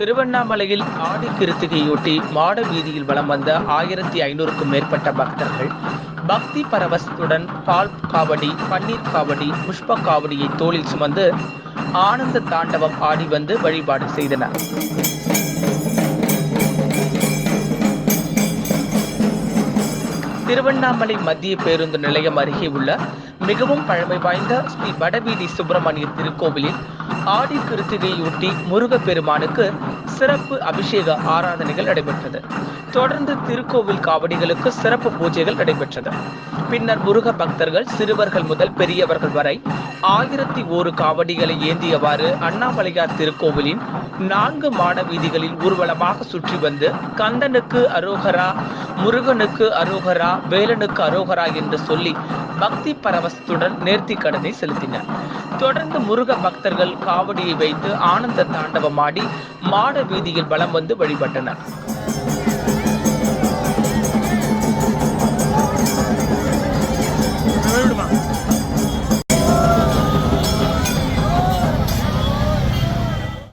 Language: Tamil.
திருவண்ணாமலையில் ஆடி கிருத்திகையொட்டி மாட வீதியில் வலம் வந்த ஆயிரத்தி ஐநூறுக்கும் மேற்பட்ட பக்தர்கள் பக்தி பரவசத்துடன் பால் காவடி பன்னீர் காவடி புஷ்ப காவடியை தோளில் சுமந்து ஆனந்த தாண்டவம் ஆடி வந்து வழிபாடு செய்தனர். திருவண்ணாமலை மத்திய பேருந்து நிலையம் அருகே உள்ள மிகவும் பழமை வாய்ந்த ஸ்ரீ வடவீதி சுப்பிரமணிய திருக்கோவிலில் ஆடி கிருத்திகையொட்டி முருகப்பெருமானுக்கு சிறப்பு அபிஷேக ஆராதனைகள் நடைபெற்றது. தொடர்ந்து திருக்கோவில் காவடிகளுக்கு சிறப்பு பூஜைகள் நடைபெற்றது. பின்னர் முருக பக்தர்கள் சிறுவர்கள் முதல் பெரியவர்கள் வரை ஆயிரத்தி ஓரு காவடிகளை ஏந்தியவாறு அண்ணாமலையார் திருக்கோவிலின் நான்கு மாட வீதிகளில் ஊர்வலமாக சுற்றி வந்து கந்தனுக்கு அரோகரா முருகனுக்கு அரோகரா வேலனுக்கு அரோகரா என்று சொல்லி பக்தி பரவ பரவசத்துடன் நேர்த்தி கடனை செலுத்தினர். தொடர்ந்து முருக பக்தர்கள் காவடியை வைத்து ஆனந்த தாண்டவமாடி மாட வீதியில் வலம் வந்து வழிபட்டனர்.